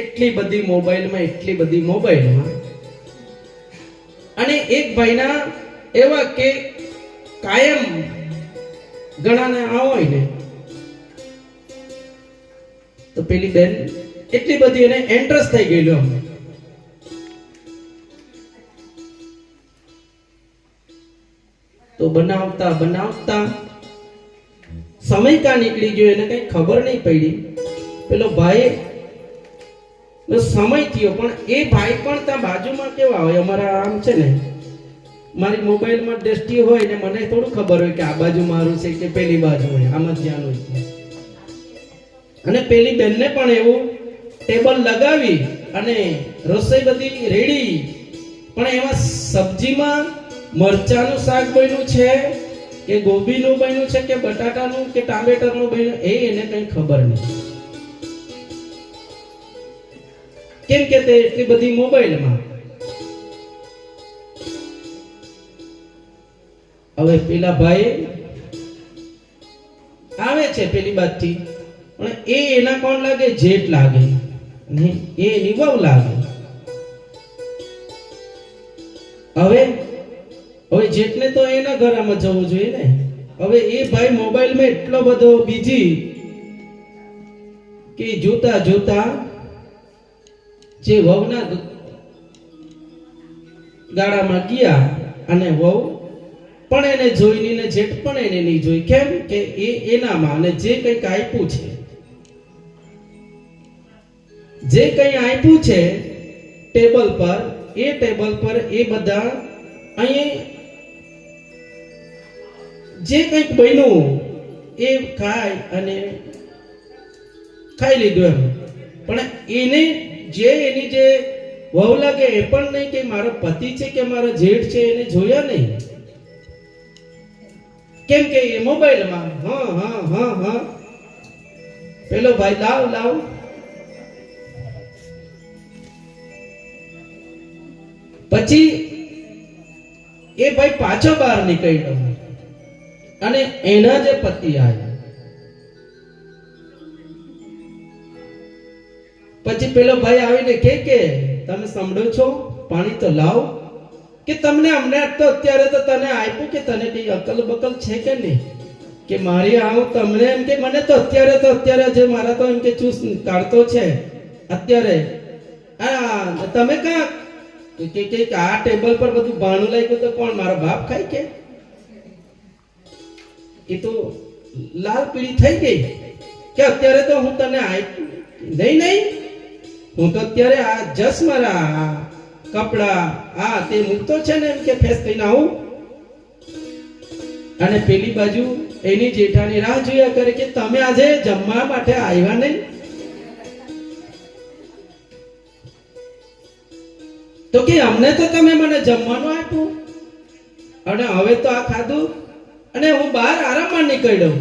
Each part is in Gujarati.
એટલી બધી મોબાઈલમાં, એટલી બધી મોબાઈલમાં. અને એક ભાઈના એવા કે કાયમ ઘણાને આ હોય ને, તો પેલી બેન એટલી બધી એને એન્ટ્રસ થઈ ગયેલું અમને તો બનાવતા બનાવતા સમય કા નીકળી ગયો, એને કઈ ખબર નહીં પડી. પેલો ભાઈ સમય થયો. પણ એ ભાઈ પણ ત્યાં બાજુમાં કેવા હોય? અમારા આમ છે ને, મારી મોબાઈલમાં દ્રષ્ટિ હોય ને મને થોડું ખબર હોય કે આ બાજુ મારું છે કે પેલી બાજુ હોય. આમ ધ્યાન હોય અને પેલી બેનને પણ એવું ટેબલ લગાવી અને રસોઈ બધી રેડી. પણ એમાં સબ્જીમાં મરચાનું શાક બન્યું છે કે ગોબીનું બન્યું છે કે બટાટાનું કે ટામેટરનું બન્યું એ એને કંઈ ખબર નહીં કેમ કે તે એટલી બધી મોબાઈલમાં. હવે પેલા ભાઈ આવે છે પેલી બાજથી, પણ એ એના કોણ લાગે? જેઠ લાગે. અને એ એની વહુ લાગે. હવે હવે જેઠને તો એના ઘરમાં જવું જોઈએ ને. હવે એ ભાઈ મોબાઈલમાં એટલો બધો બીજી કે જોતા જોતા જે વહુના ગાળામાં ગયા અને વહુ પણ એને જોઈ ને જેઠ પણ એને નહીં જોઈ. કેમ કે એ એનામાં અને જે કંઈક આપ્યું છે, જે કંઈ આપ્યું છે ટેબલ પર, એ ટેબલ પર એ બધા અહીં જે કંઈક બન્યું એ ખાય અને ખાઈ લીધું એમ. પણ એને જે એની જે વહુ લાગે એ પણ નહીં કે મારો પતિ છે કે મારો જેઠ છે એને જોયા નહીં? કેમ કે એ મોબાઈલમાં, હા હા હા હા. પેલો ભાઈ, લાવ લાવ. પછી એ ભાઈ પાછો બહાર નીકળ્યો. અને એના જે પતિ આવ્યા. પછી પેલો ભાઈ આવીને કે કે, તમે સાંભળો છો? પાણી તો લાવ. કે, તમને અમને તો અત્યારે તો તને આપ્યું કે તને કઈ અકલ બકલ છે કે નહીં? કે મારી આવું તમને એમ કે, મને તો અત્યારે તો અત્યારે જે મારા તો એમ કે ચૂસ કાઢતો છે, અત્યારે. આ, તમે કા કે કે કે આ ટેબલ પર બધું ભાણું લાગ્યું તો કોણ, મારો બાપ ખાય કે? એ તો લાલ પીળી થઈ ગઈ કે, અત્યારે તો હું તને આપ્યું. નહીં નહીં હું તો અત્યારે આ જસ મારા કપડા, આ તે મૂકતો છે ને એમ કે ફેસ થઈને આવું અને પેલી બાજુ એની જેઠાની રાહ જોયા કરે કે તમે આજે જમવા માટે આવ્યા નહીં? તો કે અમને તો તમે મને જમવાનું આપ્યું. અને હવે તો આ ખાધું અને હું બહાર આરામમાં નીકળ્યો.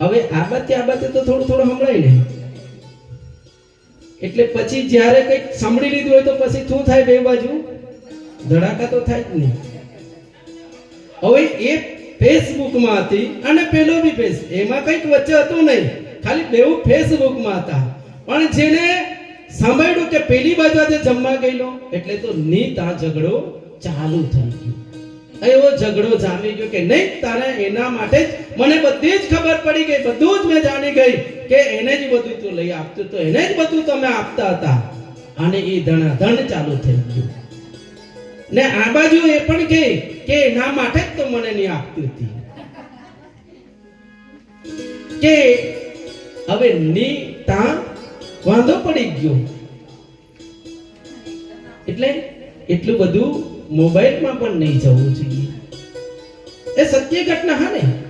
હવે આ બાતે આ બાતે તો થોડું થોડું સંભળાય ને. એટલે પછી જ્યારે કંઈક સાંભળી લીધું હોય તો પછી શું થાય બે બાજુ? ધડાકા તો થાય જ નહીં. હવે એ ફેસબુકમાં હતી અને પેલો બી ફેસ એમાં કંઈક વચ્ચે હતું નહીં. ખાલી બેઉ ફેસબુકમાં હતા. પણ જેને સાંભળ્યું કે પેલી બાજુ આજે જમવા ગયેલો, એટલે તો ની તા ઝઘડો ચાલુ થઈ ગયો. એવો ઝઘડો જામી ગયો કે નહીં, તારે એના માટે જ મને બધી જ ખબર પડી ગઈ, બધું જ મેં જાણી ગઈ. કે એને જ બધું તું લઈ આપતું તો એને જ બધું તમે આપતા હતા. અને એ ધણાધણ ચાલુ થઈ ગયું. ને આ બાજુ એ પણ કહે કે એના માટે જ તો મને નહીં આપતી હતી. કે હવે ની તા વાંધો પડી ગયો. એટલે એટલું બધું મોબાઈલમાં પણ નહીં જવું જોઈએ. એ સત્ય ઘટના હા ને?